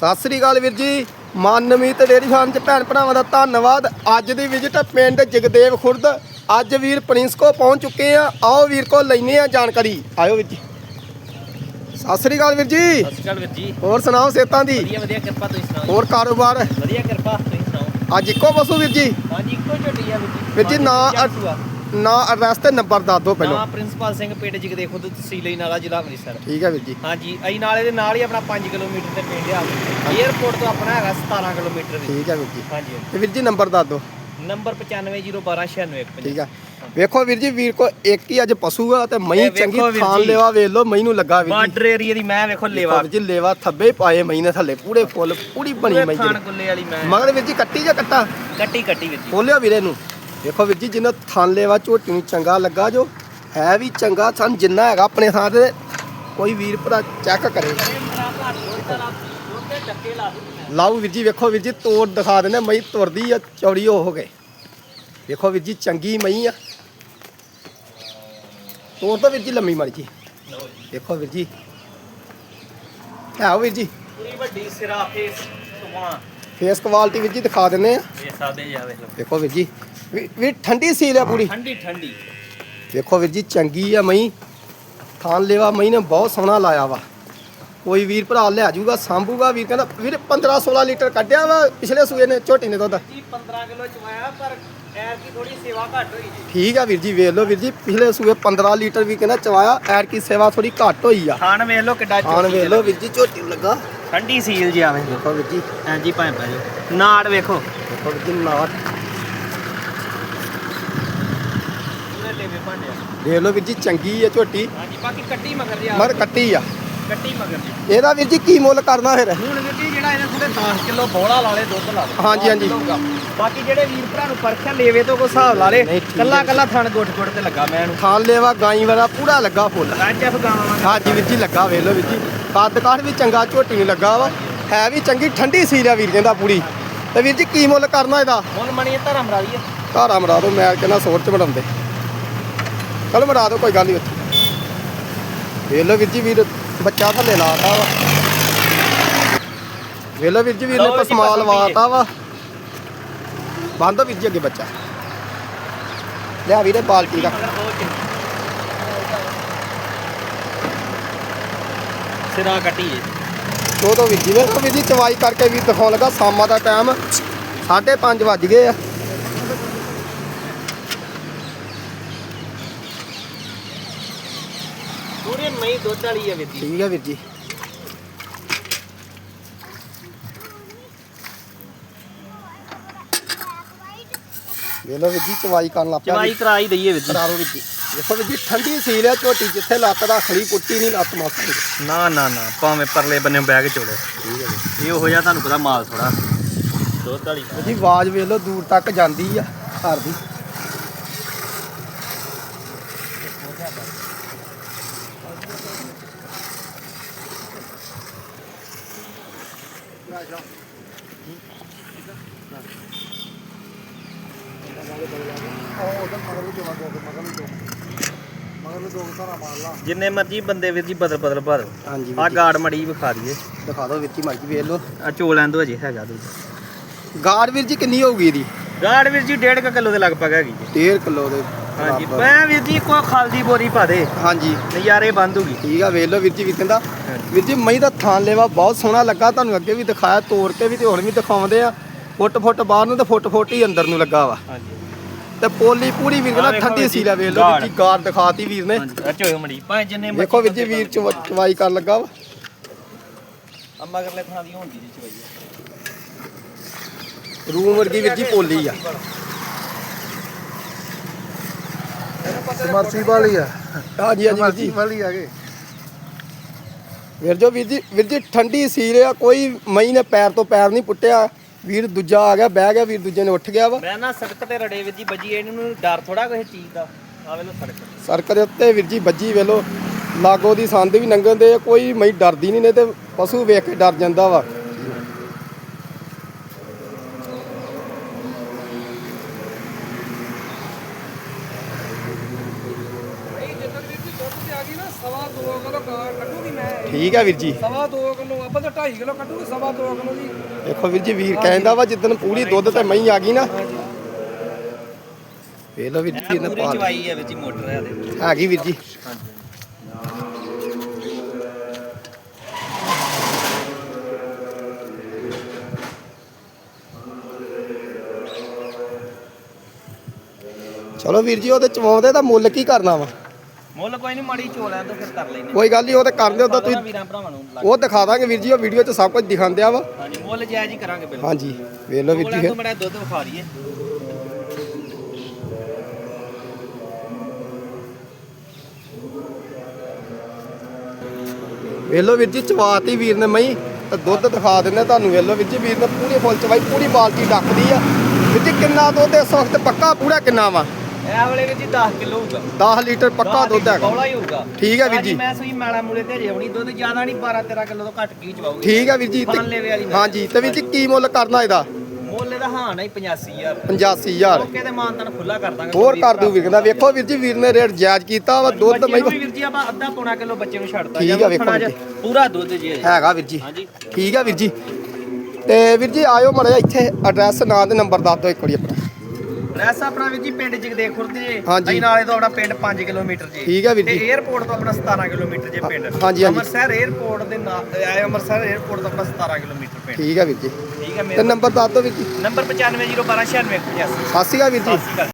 ਸਤਿ ਸ੍ਰੀ ਅਕਾਲ ਵੀਰ ਜੀ। ਮਾਨਮੀਤ dairy farm ਚ ਭੈਣ ਭਰਾਵਾਂ ਦਾ ਧੰਨਵਾਦ। ਅੱਜ ਦੀ ਵਿਜ਼ਿਟ ਪਿੰਡ ਜਗਦੇਵ ਖੁਰਦ। ਅੱਜ ਵੀਰ ਪ੍ਰਿੰਸ ਕੋ ਪਹੁੰਚ ਚੁੱਕੇ ਆ। ਆਓ ਵੀਰ ਕੋ ਲੈਨੇ ਆ ਜਾਣਕਾਰੀ। ਆਇਓ ਵੀਰ ਜੀ। ਸਤਿ ਸ੍ਰੀ ਅਕਾਲ ਵੀਰ ਜੀ। ਸਤਿ ਸ਼੍ਰੀ ਅਕਾਲ ਵੀਰ ਜੀ। ਹੋਰ ਸੁਣਾਓ ਸੇਤਾਂ ਦੀ? ਵਧੀਆ ਵਧੀਆ ਕਿਰਪਾ ਤੁਸੀਂ ਸੁਣਾਓ ਹੋਰ ਕਾਰੋਬਾਰ। ਵਧੀਆ ਕਿਰਪਾ ਤੁਸੀਂ ਸੁਣਾਓ? ਅੱਜ ਇੱਕੋ ਪਸ਼ੂ ਵੀਰ ਜੀ। ਹਾਂਜੀ ਇੱਕੋ ਝੋਟੀ ਆ ਵੀਰ ਜੀ। ਵੀਰ ਜੀ, ਹਾਂਜੀ, ਨਾਂ। ਨਾ ਐਡਰੈਸ ਤੇ ਨੰਬਰ ਦੱਸ ਦਿਓ ਪਹਿਲਾਂ। ਨਾਂ ਪ੍ਰਿੰਸੀਪਲ ਸਿੰਘ ਪਿੰਡ ਜਿਗਦੇ ਖੁਦ ਤਹਿਸੀਲ ਨਾਲਾ ਜ਼ਿਲ੍ਹਾ ਅੰਮ੍ਰਿਤਸਰ। ਠੀਕ ਹੈ ਵੀਰ ਜੀ। ਹਾਂਜੀ ਅਸੀਂ ਨਾਲੇ ਦੇ ਨਾਲ ਹੀ ਆਪਣਾ 5 ਕਿਲੋਮੀਟਰ ਤੇ ਪਿੰਡ ਆ। 에어ਪੋਰਟ ਤੋਂ ਆਪਣਾ ਹੈਗਾ 17 ਕਿਲੋਮੀਟਰ ਵੀ ਠੀਕ ਹੈ ਵੀਰ ਜੀ। ਹਾਂਜੀ ਤੇ ਵੀਰ ਜੀ ਨੰਬਰ ਦੱਸ ਦਿਓ। ਨੰਬਰ 9501296195 ਠੀਕ ਹੈ ਵੇਖੋ ਵੀਰ ਜੀ ਵੀਰ ਕੋ ਇੱਕ ਹੀ ਅੱਜ ਪਸ਼ੂ ਆ ਤੇ ਮਈ ਚੰਗੀ ਜੀ। ਲੈਵਾ ਵੇਖ ਲਓ ਮਈ ਨੂੰ ਲੱਗਾ ਵੀਰ ਜੀ। ਬਾਰਡਰ ਏਰੀਆ ਦੀ ਮੈਂ ਵੇਖੋ ਲੇਵਾ। ਵੀਰ ਜੀ ਲੇਵਾ ਥੱਬੇ ਪਾਏ ਮਈ ਨੇ ਥੱਲੇ ਪੂਰੇ ਫੁੱਲ ਪੂਰੀ ਬਣੀ ਮਈ ਜੀ ਗੁੱਲੇ ਵਾਲੀ ਮੈਂ। ਮਗਰ ਵੀਰ ਜੀ ਕੱਟੀ ਜਾਂ ਕੱਟਾ? ਕੱਟੀ ਕੱਟੀ ਵੀਰ ਜੀ। ਖੋਲਿਓ ਵੀਰੇ ਨੂੰ। ਵੇਖੋ ਵੀਰ ਜੀ ਜਿੰਨਾ ਥਾਨ ਲੈਵਾ ਝੋਟੀ ਨੂੰ ਚੰਗਾ ਲੱਗਾ ਜੋ ਹੈ ਵੀ ਚੰਗਾ ਥਾਨ ਜਿੰਨਾ ਹੈਗਾ ਆਪਣੇ ਥਾਂ ਤੇ ਕੋਈ ਵੀਰ ਭਰਾ ਚੈੱਕ ਕਰੇ। ਲਾਓ ਵੀਰ ਜੀ ਵੇਖੋ ਵੀਰ ਜੀ ਤੋੜ ਦਿਖਾ ਦਿੰਦੇ ਮਈ ਤੁਰਦੀ ਆ ਚੌੜੀ ਹੋ ਹੋ ਕੇ। ਵੇਖੋ ਵੀਰ ਜੀ ਚੰਗੀ ਮਈ ਆ। ਤੋੜ ਤਾਂ ਵੀਰ ਜੀ ਲੰਮੀ ਮਾਰੀ ਜੀ। ਦੇਖੋ ਵੀਰ ਜੀ। ਹੈ ਵੀਰ ਜੀ। ਪੂਰੀ ਵੱਡੀ ਸਿਰਾ ਫੇਸ ਤੁਮਾ ਫੇਸ ਕੁਆਲਿਟੀ ਵੀਰ ਜੀ ਦਿਖਾ ਦਿੰਦੇ ਆ। ਦੇਖੋ ਵੀਰ ਜੀ। ਵੀ ਵੀ ਠੰਡੀ ਸੀਲ ਆ ਪੂਰੀ। ਠੰਡੀ ਠੰਡੀ। ਦੇਖੋ ਵੀਰ ਜੀ ਚੰਗੀ ਆ ਮਈ ਥਾਨ ਲੈਵਾ ਮਈ ਨੇ ਬਹੁਤ ਸੋਹਣਾ ਲਾਇਆ ਵਾ। ਕੋਈ ਵੀਰ ਭਰਾ ਲੈ ਜਾਊਗਾ ਸਾਂਭੂਗਾ ਵੀਰ ਕਹਿੰਦਾ ਵੀਰ 15 16 ਲੀਟਰ ਕੱਢਿਆ ਵਾ ਪਿਛਲੇ ਸੂਏ ਨੇ ਝੋਟੀ ਨੇ ਦੁੱਧ। ਜੀ 15 ਕਿਲੋ ਚਵਾਇਆ ਪਰ ਐਰ ਕੀ ਥੋੜੀ ਸੇਵਾ ਘੱਟ ਹੋਈ ਜੀ। ਠੀਕ ਆ ਵੀਰ ਜੀ ਵੇਖ ਲਓ ਵੀਰ ਜੀ ਪਿਛਲੇ ਸੂਏ 15 ਲੀਟਰ ਵੀ ਕਹਿੰਦਾ ਚਵਾਇਆ ਐਰ ਕੀ ਸੇਵਾ ਥੋੜੀ ਘੱਟ ਹੋਈ ਆ। ਖਾਣ ਵੇਖ ਲਓ ਕਿੱਡਾ ਆਣ ਵੇਖ ਲਓ ਵੀਰ ਜੀ ਝੋਟੀ ਨੂੰ ਲੱਗਾ। ਠੰਡੀ ਸੀਲ ਜੀ ਆ ਵੇਖ ਲਓ ਦੇਖੋ ਵੀਰ ਜੀ। ਹਾਂਜੀ ਭਾਵੇਂ ਪੈ ਜਾਓ ਨਾੜ ਵੇਖੋ। ਦੇਖੋ ਵੀਰ ਜੀ ਨਾਟ ਪੂਰੇ ਲੇਵੇ ਭਾਂਡਿਆ ਦੇਖ ਲਓ ਵੀਰ ਜੀ ਚੰਗੀ ਆ ਝੋਟੀ। ਹਾਂਜੀ ਬਾਕੀ ਕੱਟੀ ਮਗਰ ਜੀ ਆ। ਮਗਰ ਕੱਟੀ ਆ। ਕੱਟੀ ਮਗਰ ਜੀ ਇਹਦਾ ਵੀਰ ਜੀ ਕੀ ਮੁੱਲ ਕਰਨਾ ਫਿਰ? ਹੁਣ ਵੀਰ ਜੀ ਜਿਹੜਾ ਇਹਦੇ ਥੋੜੇ 10 ਕਿਲੋ ਬੋਲਾ ਲਾ ਲੇ ਦੁੱਧ ਲਾ ਲੇ ਹਾਂਜੀ, ਹਾਂਜੀ। ਬਾਕੀ ਜਿਹੜੇ ਵੀਰ ਭਰਾ ਨੂੰ ਪਰਖਿਆ ਲੇਵੇ ਤੋਂ ਕੋ ਹਿਸਾਬ ਲਾ ਲੇ ਨਹੀਂ, ਠੀਕ ਕੱਲਾ। ਕੱਲਾ ਥਣ ਗੁੱਟ ਗੁੱਟ ਤੇ ਲੱਗਾ ਮੈਂ ਇਹਨੂੰ। ਥਾਨ ਲੈਵਾ ਗਾਈ ਵਾਲਾ ਪੂਰਾ ਲੱਗਾ ਫੁੱਲ। ਅੱਜ ਐਫ ਗਾਵਾਂ ਹਾਂਜੀ ਵੀਰ ਜੀ ਲੱਗਾ ਵੇਖ ਲਓ ਵੀਰ ਜੀ। ਕੱਦ ਕਾਠ ਵੀ ਚੰਗਾ ਝੋਟੀ ਨੂੰ ਲੱਗਾ ਵਾ। ਹੈ ਵੀ ਚੰਗੀ ਠੰਡੀ ਸੀਲ ਆ ਵੀਰ ਕਹਿੰਦਾ ਪੂਰੀ। ਤੇ ਵੀਰ ਜੀ ਕੀ ਮੁੱਲ ਕਰਨਾ ਇਹਦਾ? ਹੁਣ ਮਣੀ ਧਰਮ ਹੈ ਧਾਰਾ ਮਰਾ ਦਿਓ ਮੈਂ ਕਹਿੰਦਾ ਸੋਰ ਚ ਮਰਾਉਂਦੇ ਚਲ ਮਰਾ ਦਿਓ ਕੋਈ ਗੱਲ ਨਹੀਂ ਉੱਥੇ। ਵੇਖ ਲਓ ਵੀਰ ਜੀ ਵੀਰ ਬੱਚਾ ਥੱਲੇ ਲਾਤਾ ਵਾ। ਵੇਖ ਲਓ ਵੀਰ ਜੀ ਵੀਰ ਨੇ ਲਓ ਜੀ, ਪਸਮਾਲ ਪਸਮ ਪੀਏ। ਵਾਤਾ ਵਾ। ਬੰਦੋ ਵੀਰ ਜੀ ਅੱਗੇ ਬੱਚਾ। ਲਿਆ ਵੀਰੇ ਬਾਲਟੀ ਦਾ। ਸਿਰਾ ਕੱਟੀ ਏ। ਦੋ ਦੋ ਵੀਰ ਜੀ ਵੇਖੋ ਵੀਰ ਜੀ ਚਵਾਈ ਕਰਕੇ ਵੀ ਦਿਖਾਉਣ ਲੱਗਾ ਸ਼ਾਮਾਂ ਦਾ ਟਾਈਮ 5:30 ਵੱਜ ਗਏ ਆ। ਪੂਰੇ ਮਈ ਦੁੱਧ ਵਾਲੀ ਹੈ ਵੀਰ ਜੀ। ਠੀਕ ਹੈ ਵੀਰ ਜੀ। ਵੀਰ ਚਵਾਈ ਕਰਨ ਲੱਗ ਪਿਆ ਚਵਾਈ ਕਰਾ ਹੀ ਦਈਏ ਵੀਰ ਜੀ। ਕਰਾਰੋ ਵੀਰ ਜੀ। ਦੇਖੋ ਵੀਰ ਜੀ ਠੰਡੀ ਸੀਲ ਹੈ ਝੋਟੀ ਜਿੱਥੇ ਲੱਤ ਰੱਖਣੀ ਕੁੱਟੀ ਨਹੀਂ ਲੱਤ ਮਾਸ ਨਾ ਨਾ ਨਾ ਭਾਵੇਂ ਪਰਲੇ ਬੰਨੇ ਕੇ ਚੋਲੋ। ਠੀਕ ਹੈ ਵੀਰ ਇਹ ਹੋ ਜਾ ਤੁਹਾਨੂੰ ਪਤਾ ਮਾਲ ਥੋੜਾ ਦੁੱਧ ਵਾਲੀ। ਵੀਰ ਜੀ ਆਵਾਜ਼ ਵੇਖ ਲਓ ਦੂਰ ਤੱਕ ਜਾਂਦੀ ਆ ਘਰ ਦੀ। ਜਿੰਨੇ ਮਰਜ਼ੀ ਬੰਦੇ ਵੀਰ ਜੀ ਬਦਲ ਬਦਲ ਭਰ। ਹਾਂਜੀ ਆ ਗਾੜ ਮੜੀ ਵਿਖਾ ਦਈਏ। ਦਿਖਾ ਦਿਓ ਵੀਰ ਜੀ ਮਰਜ਼ੀ ਵੇਖ ਲਓ। ਆ ਚੋਲਾਂ ਤੋਂ ਅਜੇ ਹੈਗਾ ਦੂਜਾ ਗਾੜ ਵੀਰ ਜੀ ਕਿੰਨੀ ਹੋਊਗੀ ਇਹਦੀ? ਗਾੜ ਵੀਰ ਜੀ 1.5 ਕਿਲੋ ਦੇ ਲਗਭਗ ਹੈਗੀ ਜੀ। 1.5 ਕਿਲੋ ਦੇ ਹਾਂਜੀ। ਮੈਂ ਵੀਰ ਜੀ ਕੋਈ ਖਾਲਦੀ ਬੋਰੀ ਪਾ ਦੇ। ਹਾਂਜੀ। ਨਜ਼ਾਰੇ ਬੰਦ ਹੋਗੀ ਠੀਕ ਆ ਵੇਖ ਲਓ ਵੀਰ ਜੀ ਵੀ ਕਹਿੰਦਾ ਵੀਰ ਜੀ ਮਈ ਦਾ ਥਾਨ ਲੈਵਾ ਬਹੁਤ ਸੋਹਣਾ ਲੱਗਾ ਤੁਹਾਨੂੰ ਅੱਗੇ ਵੀ ਦਿਖਾਇਆ ਤੋੜ ਕੇ ਵੀ ਤੇ ਹੁਣ ਵੀ ਦਿਖਾਉਂਦੇ ਆ। ਫੁੱਟ ਫੁੱਟ ਬਾਹਰ ਨੂੰ ਤੇ ਫੁੱਟ ਫੁੱਟ ਹੀ ਅੰਦਰ ਨੂੰ ਲੱਗਾ ਵਾ। ਹਾਂਜੀ। ਤੇ ਪੋਲੀ ਪੂਰੀ ਵੀਰ ਕਹਿੰਦਾ ਠੰਡੀ ਸੀ ਲੈ ਵੇਖ ਲਓ ਵੀਰ ਜੀ। ਗਾਰ ਦਿਖਾਤੀ ਵੀਰ ਨੇ। ਚੋਇਓ ਮੜੀ। ਭਾਵੇਂ ਜਿੰਨੇ ਵੇਖੋ ਵੀਰ ਜੀ ਵੀਰ ਚਵਾ- ਚਵਾਈ ਕਰਨ ਲੱਗਾ ਵਾ। ਅੰਮਾ ਕਰਲੇ ਥਾਂ ਦੀ ਹੁੰਦੀ ਜੀ ਚਵਾਈ। ਰੂਮ ਵਰਗੀ ਵੀਰ ਜੀ ਪੋਲੀ ਆ। ਸਮਰਸੀ ਵਾਲੀ ਆ। ਹਾਂਜੀ ਹਾਂਜੀ ਵੀਰ ਜੀ। ਵਾਲੀ ਆ ਗਏ ਵੀਰ ਜੋ ਵੀਰ ਜੀ ਵੀਰ ਜੀ ਠੰਡੀ ਸੀਲ ਆ ਕੋਈ ਮਈ ਨੇ ਪੈਰ ਤੋਂ ਪੈਰ ਨਹੀਂ ਪੁੱਟਿਆ। ਵੀਰ ਦੂਜਾ ਆ ਗਿਆ ਬਹਿ ਗਿਆ ਵੀਰ ਦੂਜੇ ਨੇ ਉੱਠ ਗਿਆ ਵਾ। ਮੈਂ ਨਾ ਸੜਕ ਤੇ ਰੜੇ ਵੀਰ ਜੀ ਵੱਜੀ ਇਹਨਾਂ ਨੂੰ ਡਰ ਥੋੜਾ ਕਿਸੇ ਚੀਜ਼ ਦਾ। ਆ ਵੇਲੋ ਸੜਕ ਸੜਕ ਦੇ ਉੱਤੇ ਵੀਰ ਜੀ ਵੱਜੀ ਵੇਲੋ ਲਾਗੋ ਦੀ ਸੰਦ ਵੀ ਲੰਘਣ ਦੇ ਕੋਈ ਮਈ ਡਰਦੀ ਨਹੀਂ ਨੇ ਤੇ ਪਸ਼ੂ ਵੇਖ ਕੇ ਡਰ ਜਾਂਦਾ ਵਾ। ਠੀਕ ਹੈ ਵੀਰ ਜੀ। ਸਵਾ 2 ਕਿਲੋ ਆਪਾਂ ਤਾਂ 2.5 ਕਿਲੋ ਕੱਢੂਗੇ ਸਵਾ 2 ਕਿਲੋ ਜੀ। ਦੇਖੋ ਵੀਰ ਜੀ ਵੀਰ ਕਹਿੰਦਾ ਵਾ ਜਿੱਦਣ ਪੂਰੀ ਦੁੱਧ ਤੇ ਮਹੀਂ ਆ ਗਈ ਨਾ। ਵੇਖ ਲਓ ਵੀਰ ਜੀ ਇਹਨੇ ਪੂਰੀ ਪਾ ਚਵਾਈ ਹੈ ਵਿੱਚ ਹੀ ਮੋਟਰ ਹੈ ਇਹਦੇ ਹੈਗੀ ਵੀਰ ਜੀ। ਚਲੋ ਵੀਰ ਜੀ ਉਹਦੇ ਚਵਾਉਂਦੇ ਦਾ ਮੁੱਲ ਕੀ ਕਰਨਾ ਵਾ? ਮੁੱਲ ਕੋਈ ਨਹੀਂ ਮਾੜੀ ਚੋਲਿਆਂ ਤੋਂ ਫਿਰ ਕਰ ਲੈਨੇ। ਕੋਈ ਗੱਲ ਨਹੀਂ ਉਹ ਤੇ ਕਰ ਦਿਓ ਤਾਂ ਤੁਸੀਂ ਤੁਸੀਂ ਵੀਰਾਂ ਭਰਾਵਾਂ ਨੂੰ ਲੱਗ ਉਹ ਦਿਖਾ ਦਾਂਗੇ ਵੀਰ ਜੀ ਉਹ ਵੀਡੀਓ 'ਚ ਸਭ ਕੁਝ ਦਿਖਾਉਂਦਿਆ ਵਾ। ਹਾਂਜੀ ਮੁੱਲ ਜਾਇਜ਼ ਹੀ ਕਰਾਂਗੇ ਬਿਲਕੁਲ। ਹਾਂਜੀ ਵੇਖ ਲਓ ਵੀਰ ਜੀ ਤੋਂ ਬੜਾ ਦੁੱਧ ਵਿਖਾ ਦਈਏ ਵੇਖ ਲਓ ਵੀਰ ਜੀ ਚਵਾਤੀ ਵੀਰ ਨੇ ਮਈ ਤੇ ਦੁੱਧ ਦਿਖਾ ਦਿੰਦੇ ਤੁਹਾਨੂੰ। ਵੇਖ ਲਓ ਵੀਰ ਜੀ ਵੀਰ ਨੇ ਪੂਰੀ ਫੁੱਲ ਚਵਾਈ ਪੂਰੀ ਬਾਲਟੀ ਡੱਕਦੀ ਆ। ਵੀਰ ਜੀ ਕਿੰਨਾ ਦੁੱਧ ਇਸ ਵਕਤ ਪੱਕਾ ਪੂਰਾ ਕਿੰਨਾ ਵਾ? ਇਹ ਵਾਲੇ ਵਿੱਚ 10 ਕਿਲੋ ਹੋਊਗਾ। 10 ਲੀਟਰ ਪੱਕਾ ਦੁੱਧ ਹੈਗਾ। ਬੌਲਾ ਹੀ ਹੋਊਗਾ। ਠੀਕ ਹੈ ਵੀਰ ਜੀ। ਮੈਂ ਸੂਈ ਮਾਲਾ ਮੂਲੇ ਤੇ ਜਵਣੀ ਦੁੱਧ ਜ਼ਿਆਦਾ ਨਹੀਂ 12 13 ਕਿਲੋ ਤੋਂ ਘੱਟ ਕੀ ਚਵਾਉਗੀ ਠੀਕ ਹੈ ਵੀਰ ਜੀ ਤੇ- ਲੈਵੇ ਵਾਲੀ ਮੈਂ। ਹਾਂਜੀ ਤੇ ਵੀਰ ਜੀ ਕੀ ਮੁੱਲ ਕਰਨਾ ਇਹਦਾ? ਮੁੱਲ ਇਹਦਾ ਹਾਂ ਨਹੀਂ 85000 85000 ਓਕੇ ਤੇ ਮਾਨਤਨ ਖੁੱਲਾ ਕਰ ਦਾਂਗੇ। ਹੋਰ ਕਰ ਦੂ ਵੀਰ ਕਹਿੰਦਾ ਵੇਖੋ ਵੀਰ ਜੀ ਵੀਰ ਨੇ ਰੇਟ ਜਾਇਜ਼ ਕੀਤਾ ਵਾ ਦੁੱਧ ਵੀ ਵੀਰ ਜੀ ਆਪਾਂ ਅੱਧਾ ਪੌਣਾ ਕਿਲੋ ਬੱਚੇ ਨੂੰ ਛੱਡਤਾ ਠੀਕ ਆ, ਜਾਂ ਵੇਖੋ ਜਿਹਾ ਪੂਰਾ ਦੁੱਧ ਜੀ ਹੈ ਹੈਗਾ ਵੀਰ ਜੀ। ਹਾਂਜੀ। ਠੀਕ ਆ ਵੀਰ ਜੀ। ਤੇ ਵੀਰ ਜੀ ਆਇਓ ਮੜਿਆ ਇੱਥੇ ਐਡਰੈਸ ਨਾਂ ਤੇ ਨੰਬਰ ਦੱਸ ਦਿਓ ਇੱਕ ਵਾਰੀ ਆਪਣਾ। ਵੈਸਾ ਆਪਣਾ ਵੀਰ ਜੀ ਪਿੰਡ ਜਗਦੇਖੁਰ ਦੇ ਹਾਂਜੀ। ਬਈ ਨਾਲੇ ਤੋਂ ਆਪਣਾ ਪਿੰਡ 5 ਕਿਲੋਮੀਟਰ ਜੀ। ਠੀਕ ਹੈ ਵੀਰ ਜੀ। ਤੇ 에ਅਰਪੋਰਟ ਤੋਂ ਆਪਣਾ 17 ਕਿਲੋਮੀਟਰ ਜੇ ਪਿੰਡ। ਹਾਂਜੀ, ਹਾਂਜੀ। ਅੰਮ੍ਰਿਤਸਰ 에ਅਰਪੋਰਟ ਦੇ ਨਾਲ ਆਏ ਅੰਮ੍ਰਿਤਸਰ 에ਅਰਪੋਰਟ ਤੋਂ ਆਪਣਾ 17 ਕਿਲੋਮੀਟਰ ਪਿੰਡ। ਠੀਕ ਹੈ ਵੀਰ ਜੀ। ਠੀਕ ਹੈ ਤੇ ਨੰਬਰ ਦੱਸ ਦਿਓ ਵੀਰ ਜੀ। ਨੰਬਰ 9501129695 ਸਤਿ ਸ਼੍ਰੀ ਅਕਾਲ ਵੀਰ ਜੀ। ਸਤਿ ਸ਼੍ਰੀ ਅਕਾਲ।